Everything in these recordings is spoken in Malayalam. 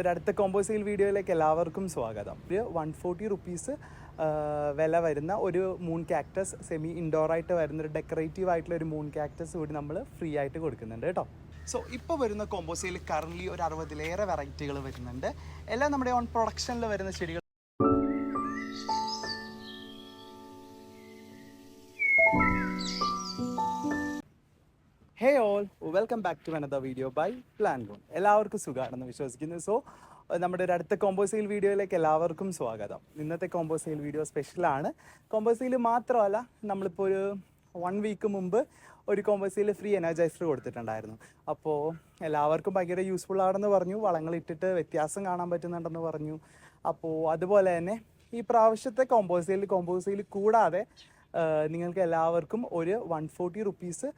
ഒരു അടുത്ത കോംബോ സെയിൽ വീഡിയോയിലേക്ക് എല്ലാവർക്കും സ്വാഗതം. ഒരു വൺ ഫോർട്ടി റുപ്പീസ് വില വരുന്ന ഒരു മൂൺ ക്യാക്ടസ് സെമി ഇൻഡോർ ആയിട്ട് വരുന്ന ഒരു ഡെക്കറേറ്റീവ് ആയിട്ടുള്ള ഒരു മൂൺ ക്യാക്ടസ് കൂടി നമ്മൾ ഫ്രീ ആയിട്ട് കൊടുക്കുന്നുണ്ട് കേട്ടോ. സോ ഇപ്പോൾ വരുന്ന കോംബോ സെയിൽ കറൻലി ഒരു അറുപതിലേറെ വെറൈറ്റികൾ വരുന്നുണ്ട്. എല്ലാം നമ്മുടെ ഓൺ പ്രൊഡക്ഷനിൽ വരുന്ന ചെടികൾ welcome back to another video by plan gone എല്ലാവർക്കും സുഖമാണെന്ന് വിശ്വസിക്കുന്നു. സോ നമ്മുടെ ഒരു അടുത്ത കോമ്പോസെയിൽ സെയിൽ വീഡിയോയിലേക്ക് എല്ലാവർക്കും സ്വാഗതം. ഇന്നത്തെ കോമ്പോസെയിൽ സെയിൽ വീഡിയോ സ്പെഷ്യലാണ് കോമ്പോസെയിൽ സെയിൽ മാത്രമല്ല നമ്മളിപ്പോൾ ഒരു വൺ വീക്ക് മുമ്പ് ഒരു കോമ്പോസെയിൽ സെയിൽ ഫ്രീ എനർജൈസർ കൊടുത്തിട്ടുണ്ടായിരുന്നു. അപ്പോൾ എല്ലാവർക്കും ഭയങ്കര യൂസ്ഫുൾ ആണെന്ന് പറഞ്ഞു. വളങ്ങൾ ഇട്ടിട്ട് വ്യത്യാസം കാണാൻ പറ്റുന്നുണ്ടെന്ന് പറഞ്ഞു. അപ്പോൾ അതുപോലെ തന്നെ ഈ പ്രാവശ്യത്തെ കോമ്പോസെയിൽ കോമ്പോസെയിൽ കൂടാതെ നിങ്ങൾക്ക് എല്ലാവർക്കും ഒരു വൺ ഫോർട്ടി റുപ്പീസ്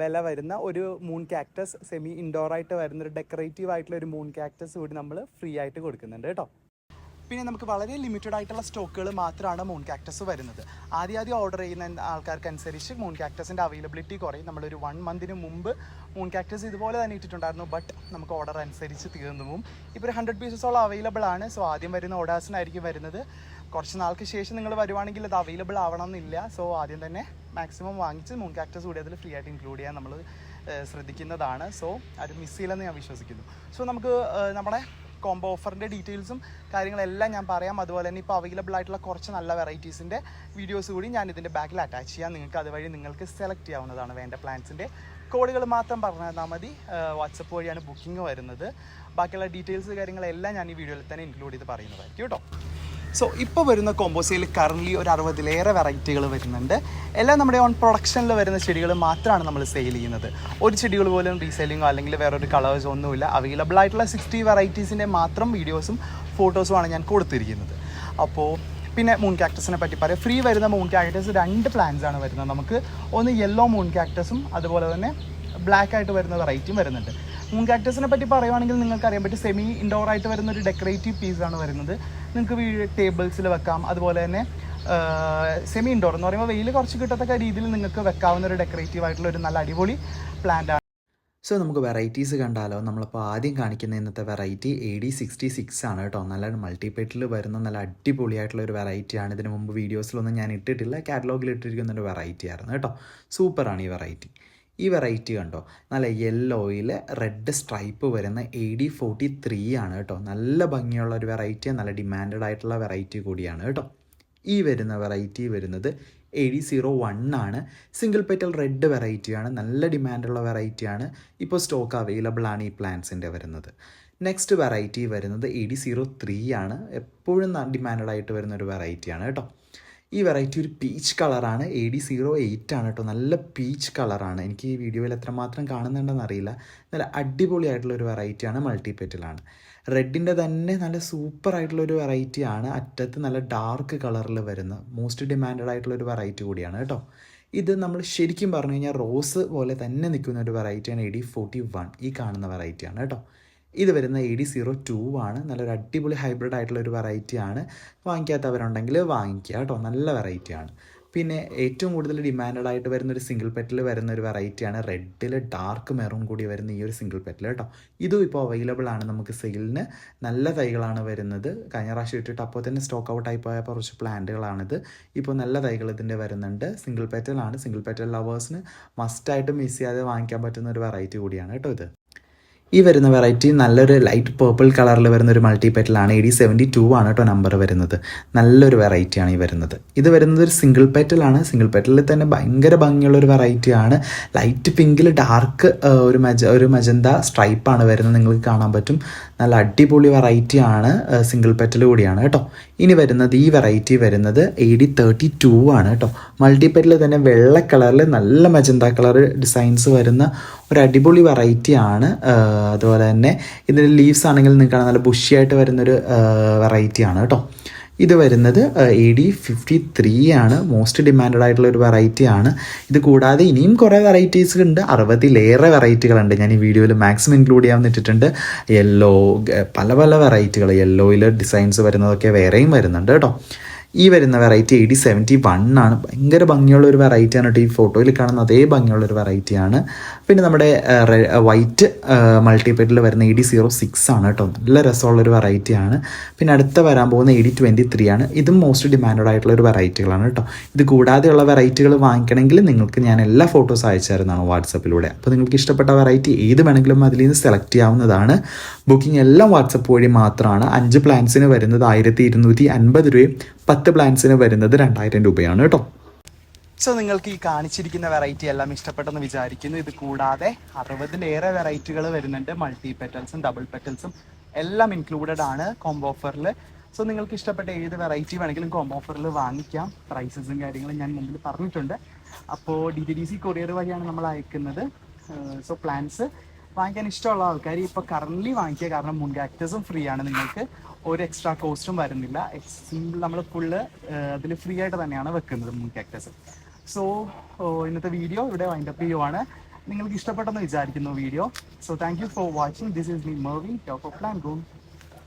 വില വരുന്ന ഒരു മൂൺ ക്യാക്ടസ് സെമി ഇൻഡോർ ആയിട്ട് വരുന്ന ഒരു ഡെക്കറേറ്റീവ് ആയിട്ടുള്ള ഒരു മൂൺ ക്യാക്ടസ് കൂടി നമ്മൾ ഫ്രീ ആയിട്ട് കൊടുക്കുന്നുണ്ട് കേട്ടോ. പിന്നെ നമുക്ക് വളരെ ലിമിറ്റഡ് ആയിട്ടുള്ള സ്റ്റോക്കുകൾ മാത്രമാണ് മൂൺ കാക്ടസ് വരുന്നത്. ആദ്യം ആദ്യം ഓർഡർ ചെയ്യുന്ന ആൾക്കാർക്ക് അനുസരിച്ച് മൂൺ കാക്ടസിന്റെ അവൈലബിലിറ്റി കുറയും. നമ്മളൊരു വൺ മന്തിന് മുമ്പ് മൂൺ കാക്ടസ് ഇതുപോലെ തന്നെ ഇട്ടിട്ടുണ്ടായിരുന്നു ബട്ട് നമുക്ക് ഓർഡർ അനുസരിച്ച് തീർന്നു പോകും ഇപ്പോൾ ഒരു ഹൺഡ്രഡ് പീസസോളം അവൈലബിൾ ആണ്. സോ ആദ്യം വരുന്ന ഓർഡേഴ്സിനായിരിക്കും വരുന്നത്. കുറച്ച് നാൾക്ക് ശേഷം നിങ്ങൾ വരുവാണെങ്കിൽ അത് അവൈലബിൾ ആവണമെന്നില്ല. സോ ആദ്യം തന്നെ മാക്സിമം വാങ്ങിച്ച് മൂൺ കാക്ടസ് കൂടി അതിൽ ഫ്രീ ആയിട്ട് ഇൻക്ലൂഡ് ചെയ്യാൻ നമ്മൾ ശ്രദ്ധിക്കുന്നതാണ്. സോ അത് മിസ് ചെയ്യില്ലെന്ന് ഞാൻ വിശ്വസിക്കുന്നു. സോ നമുക്ക് നമ്മുടെ കോംബോ ഓഫറിന്റെ ഡീറ്റെയിൽസും കാര്യങ്ങളെല്ലാം ഞാൻ പറയാം. അതുപോലെ തന്നെ ഇപ്പോൾ അവൈലബിൾ ആയിട്ടുള്ള കുറച്ച് നല്ല വെറൈറ്റീസിന്റെ വീഡിയോസ് കൂടി ഞാൻ ഇതിന്റെ ബാക്കിൽ അറ്റാച്ച് ചെയ്യാം. നിങ്ങൾക്ക് അതുവഴി നിങ്ങൾക്ക് സെലക്ട് ചെയ്യാവുന്നതാണ്. വേണ്ട പ്ലാൻസിന്റെ കോഡുകൾ മാത്രം പറഞ്ഞു തന്നാൽ മതി വാട്സപ്പ് വഴിയാണ് ബുക്കിംഗ് വരുന്നത്. ബാക്കിയുള്ള ഡീറ്റെയിൽസ് കാര്യങ്ങളെല്ലാം ഞാൻ ഈ വീഡിയോയിൽ തന്നെ ഇൻക്ലൂഡ് ചെയ്ത് പറയുന്നതായിരിക്കും കേട്ടോ. സോ ഇപ്പോൾ വരുന്ന കോമ്പോസയിൽ കറൻലി ഒരു അറുപതിലേറെ വെറൈറ്റികൾ വരുന്നുണ്ട്. എല്ലാം നമ്മുടെ ഓൺ പ്രൊഡക്ഷനിൽ വരുന്ന ചെടികൾ മാത്രമാണ് നമ്മൾ സെയിൽ ചെയ്യുന്നത്. ഒരു ചെടികൾ പോലും റീസെയിലിങ്ങോ അല്ലെങ്കിൽ വേറൊരു കളേഴ്സോ ഒന്നുമില്ല. അവൈലബിൾ ആയിട്ടുള്ള സിക്സ്റ്റി വെറൈറ്റീസിന്റെ മാത്രം വീഡിയോസും ഫോട്ടോസുമാണ് ഞാൻ കൊടുത്തിരിക്കുന്നത്. അപ്പോൾ പിന്നെ മൂൺ കാക്ടസിനെ പറ്റി പറയാം. ഫ്രീ വരുന്ന മൂൺ കാക്ടസ് രണ്ട് പ്ലാൻസ് ആണ് വരുന്നത്. നമുക്ക് ഒന്ന് യെല്ലോ മൂൺ കാക്ടസും അതുപോലെ തന്നെ ബ്ലാക്ക് ആയിട്ട് വരുന്ന വെറൈറ്റിയും വരുന്നുണ്ട്. മൂൺ കാക്ടസിനെ പറ്റി പറയുവാണെങ്കിൽ നിങ്ങൾക്ക് അറിയാൻ പറ്റും സെമി ഇൻഡോർ ആയിട്ട് വരുന്ന ഒരു ഡെക്കറേറ്റീവ് പീസ് ആണ് വരുന്നത്. നിങ്ങൾക്ക് ടേബിൾസിൽ വെക്കാം. അതുപോലെ തന്നെ സെമി ഇൻഡോർ എന്ന് പറയുമ്പോൾ വെയിൽ കുറച്ച് കിട്ടത്തക്ക രീതിയിൽ നിങ്ങൾക്ക് വെക്കാവുന്ന ഒരു ഡെക്കറേറ്റീവ് ആയിട്ടുള്ള ഒരു നല്ല അടിപൊളി പ്ലാന്റ് ആണ്. സോ നമുക്ക് വെറൈറ്റീസ് കണ്ടാലോ? നമ്മളിപ്പോൾ ആദ്യം കാണിക്കുന്ന ഇന്നത്തെ variety A D sixty six ആണ് കേട്ടോ. നല്ല മൾട്ടിപ്പേറ്റിൽ വരുന്ന നല്ല അടിപൊളിയായിട്ടുള്ള ഒരു വെറൈറ്റിയാണ് ഇതിന് മുമ്പ് വീഡിയോസിലൊന്നും ഞാൻ ഇട്ടിട്ടില്ല. കാറ്റലോഗിൽ ഇട്ടിരിക്കുന്ന ഒരു വെറൈറ്റി ആയിരുന്നു കേട്ടോ. സൂപ്പറാണ് ഈ വെറൈറ്റി ഈ വെറൈറ്റി കണ്ടോ? നല്ല യെല്ലോയിൽ റെഡ് സ്ട്രൈപ്പ് വരുന്ന എ ഡി ഫോർട്ടി ത്രീ ആണ് കേട്ടോ. നല്ല ഭംഗിയുള്ള ഒരു വെറൈറ്റി നല്ല ഡിമാൻഡഡ് ആയിട്ടുള്ള വെറൈറ്റി കൂടിയാണ് കേട്ടോ. ഈ വരുന്ന വെറൈറ്റി വരുന്നത് എ ഡി സീറോ വൺ ആണ്. സിംഗിൾ പെറ്റൽ റെഡ് വെറൈറ്റിയാണ് നല്ല ഡിമാൻഡുള്ള വെറൈറ്റിയാണ് ഇപ്പോൾ സ്റ്റോക്ക് അവൈലബിൾ ആണ് ഈ പ്ലാന്റ്സിന്റെ വരുന്നത്. നെക്സ്റ്റ് വെറൈറ്റി വരുന്നത് എ ഡി സീറോ ത്രീ ആണ്. എപ്പോഴും ഡിമാൻഡഡ് ആയിട്ട് വരുന്ന ഒരു വെറൈറ്റിയാണ് കേട്ടോ. ഈ വെറൈറ്റി ഒരു പീച്ച് കളറാണ് എ ഡി സീറോ എയ്റ്റ് ആണ് കേട്ടോ നല്ല പീച്ച് കളറാണ് എനിക്ക് ഈ വീഡിയോയിൽ എത്രമാത്രം കാണുന്നുണ്ടെന്ന് അറിയില്ല. നല്ല അടിപൊളിയായിട്ടുള്ള ഒരു വെറൈറ്റിയാണ് മൾട്ടിപെറ്റിലാണ് റെഡിന്റെ തന്നെ നല്ല സൂപ്പർ ആയിട്ടുള്ള ഒരു വെറൈറ്റിയാണ് അറ്റത്ത് നല്ല ഡാർക്ക് കളറിൽ വരുന്ന മോസ്റ്റ് ഡിമാൻഡഡ് ആയിട്ടുള്ള ഒരു വെറൈറ്റി കൂടിയാണ് കേട്ടോ ഇത് നമ്മൾ ശരിക്കും പറഞ്ഞു കഴിഞ്ഞാൽ റോസ് പോലെ തന്നെ നിൽക്കുന്ന ഒരു വെറൈറ്റിയാണ് എ ഡി ഫോർട്ടി വൺ ഈ കാണുന്ന വെറൈറ്റിയാണ് കേട്ടോ ഇത് വരുന്ന എ ഡി സീറോ ടു ആണ്. നല്ലൊരു അടിപൊളി ഹൈബ്രിഡ് ആയിട്ടുള്ള ഒരു വെറൈറ്റി ആണ്. വാങ്ങിക്കാത്തവരുണ്ടെങ്കിൽ വാങ്ങിക്കുക കേട്ടോ. നല്ല വെറൈറ്റിയാണ് പിന്നെ ഏറ്റവും കൂടുതൽ ഡിമാൻഡഡ് ആയിട്ട് വരുന്ന ഒരു സിംഗിൾ പെറ്റിൽ വരുന്ന ഒരു വെറൈറ്റി ആണ് റെഡിൽ ഡാർക്ക് മെറൂൺ കൂടി വരുന്ന ഈ ഒരു സിംഗിൾ പെറ്റിൽ കേട്ടോ. ഇതും ഇപ്പോൾ അവൈലബിൾ ആണ് നമുക്ക് സെയിലിന് നല്ല തൈകളാണ് വരുന്നത്. കഴിഞ്ഞ പ്രാവശ്യം ഇട്ടിട്ട് അപ്പോൾ തന്നെ സ്റ്റോക്ക് ഔട്ട് ആയി പോയ കുറച്ച് പ്ലാന്റുകളാണിത്. ഇപ്പോൾ നല്ല തൈകൾ ഇതിന്റെ വരുന്നുണ്ട്. സിംഗിൾ പെറ്റലാണ് സിംഗിൾ പെറ്റൽ ലവേഴ്സിന് മസ്റ്റായിട്ട് മിസ് ചെയ്യാതെ വാങ്ങിക്കാൻ പറ്റുന്ന ഒരു വെറൈറ്റി കൂടിയാണ് കേട്ടോ ഇത്. ഈ വരുന്ന വെറൈറ്റി നല്ലൊരു ലൈറ്റ് പേർപ്പിൾ കളറിൽ വരുന്ന ഒരു മൾട്ടി പെറ്റലാണ് എ ഡി സെവന്റി ടു ആണ് കേട്ടോ നമ്പർ വരുന്നത്. നല്ലൊരു വെറൈറ്റിയാണ് ഈ വരുന്നത്. ഇത് വരുന്നത് ഒരു സിംഗിൾ പെറ്റലാണ് സിംഗിൾ പെറ്റലിൽ തന്നെ ഭയങ്കര ഭംഗിയുള്ള ഒരു വെറൈറ്റിയാണ് ലൈറ്റ് പിങ്കിൽ ഡാർക്ക് ഒരു മജ ഒരു മജന്ത സ്ട്രൈപ്പാണ് വരുന്നത്. നിങ്ങൾക്ക് കാണാൻ പറ്റും. നല്ല അടിപൊളി വെറൈറ്റിയാണ് സിംഗിൾ പെറ്റൽ കൂടിയാണ്. കേട്ടോ? ഇനി വരുന്നത് ഈ വെറൈറ്റി വരുന്നത് എ ഡി തേർട്ടി ടു ആണ് കേട്ടോ മൾട്ടിപ്പറ്റിൽ പെറ്റൽ തന്നെ വെള്ള കളറിൽ നല്ല മജന്ത കളർ ഡിസൈൻസ് വരുന്ന ഒരു അടിപൊളി വെറൈറ്റി ആണ്. അതുപോലെ തന്നെ ഇതിന്റെ ലീവ്സ് ആണെങ്കിൽ നിങ്ങൾക്ക് നല്ല ബുഷിയായിട്ട് വരുന്നൊരു വെറൈറ്റി ആണ് കേട്ടോ ഇത് വരുന്നത് എ ഡി ഫിഫ്റ്റി ത്രീ ആണ്. മോസ്റ്റ് ഡിമാൻഡഡ് ആയിട്ടുള്ള ഒരു വെറൈറ്റി ആണ്. ഇത് കൂടാതെ ഇനിയും കുറേ വെറൈറ്റീസ് ഉണ്ട്. അറുപതിലേറെ വെറൈറ്റികളുണ്ട് ഞാൻ ഈ വീഡിയോയിൽ മാക്സിമം ഇൻക്ലൂഡ് ചെയ്യാൻ ഇട്ടിട്ടുണ്ട് യെല്ലോ പല പല വെറൈറ്റികൾ യെല്ലോയിൽ ഡിസൈൻസ് വരുന്നതൊക്കെ വേറെയും വരുന്നുണ്ട് കേട്ടോ. ഈ വരുന്ന variety A D seventy one ആണ്. ഭയങ്കര ഭംഗിയുള്ള ഒരു വെറൈറ്റിയാണ് കേട്ടോ ഈ ഫോട്ടോയിൽ കാണുന്ന അതേ ഭംഗിയുള്ള ഒരു വെറൈറ്റിയാണ് പിന്നെ നമ്മുടെ വൈറ്റ് മൾട്ടിപ്പേറ്റിൽ വരുന്ന എ ഡി സീറോ സിക്സ് ആണ് കേട്ടോ. നല്ല രസമുള്ളൊരു വെറൈറ്റിയാണ് പിന്നെ അടുത്ത വരാൻ പോകുന്ന എ ഡി ട്വന്റി ത്രീ ആണ്. ഇതും മോസ്റ്റ് ഡിമാൻഡഡ് ആയിട്ടുള്ള ഒരു വെറൈറ്റികളാണ് കേട്ടോ. ഇത് കൂടാതെയുള്ള വെറൈറ്റികൾ വാങ്ങിക്കണമെങ്കിൽ നിങ്ങൾക്ക് ഞാൻ എല്ലാ ഫോട്ടോസ് അയച്ചു തരുന്നതാണ് വാട്സപ്പിലൂടെ. അപ്പോൾ നിങ്ങൾക്ക് ഇഷ്ടപ്പെട്ട വെറൈറ്റി ഏത് വേണമെങ്കിലും അതിൽ നിന്ന് സെലക്ട് ചെയ്യാവുന്നതാണ്. ബുക്കിംഗ് എല്ലാം വാട്സപ്പ് വഴി മാത്രമാണ്. അഞ്ച് പ്ലാൻസിന് വരുന്നത് ആയിരത്തി ഇരുന്നൂറ്റി അൻപത് രൂപയും പത്ത് പ്ലാൻസിന് വരുന്നത് രണ്ടായിരം രൂപയാണ് കേട്ടോ. സോ നിങ്ങൾക്ക് ഈ കാണിച്ചിരിക്കുന്ന വെറൈറ്റി എല്ലാം ഇഷ്ടപ്പെട്ടെന്ന് വിചാരിക്കുന്നു. ഇത് കൂടാതെ അറുപതിലേറെ വെറൈറ്റികൾ വരുന്നുണ്ട്. മൾട്ടി പെറ്റൽസും ഡബിൾ പെറ്റൽസും എല്ലാം ഇൻക്ലൂഡഡ് ആണ് കോംബോ ഓഫറിൽ സോ നിങ്ങൾക്ക് ഇഷ്ടപ്പെട്ട ഏത് വെറൈറ്റി വേണമെങ്കിലും കോംബോ ഓഫറിൽ വാങ്ങിക്കാം. പ്രൈസസും കാര്യങ്ങളും ഞാൻ മുമ്പിൽ പറഞ്ഞിട്ടുണ്ട്. അപ്പോൾ D T D C courier വഴിയാണ് നമ്മൾ അയക്കുന്നത്. സോ പ്ലാൻസ് വാങ്ങിക്കാൻ ഇഷ്ടമുള്ള ആൾക്കാർ ഇപ്പോൾ കറന്റ് വാങ്ങിക്കുക. കാരണം മുൻകാക്ടേഴ്സും ഫ്രീ ആണ് നിങ്ങൾക്ക്. ഒരു എക്സ്ട്രാ കോസ്റ്റും വരുന്നില്ല. സിമ്പിൾ നമ്മൾ ഫുള്ള് അതിൽ ഫ്രീ ആയിട്ട് തന്നെയാണ് വെക്കുന്നത് മൂൺ ക്യാക്ടസ് സോ ഇന്നത്തെ വീഡിയോ ഇവിടെ വൈൻഡ് അപ്പ് ചെയ്യുവാണ്. നിങ്ങൾക്ക് ഇഷ്ടപ്പെട്ടെന്ന് വിചാരിക്കുന്നു video so thank you for watching this is me Marving top of plan goon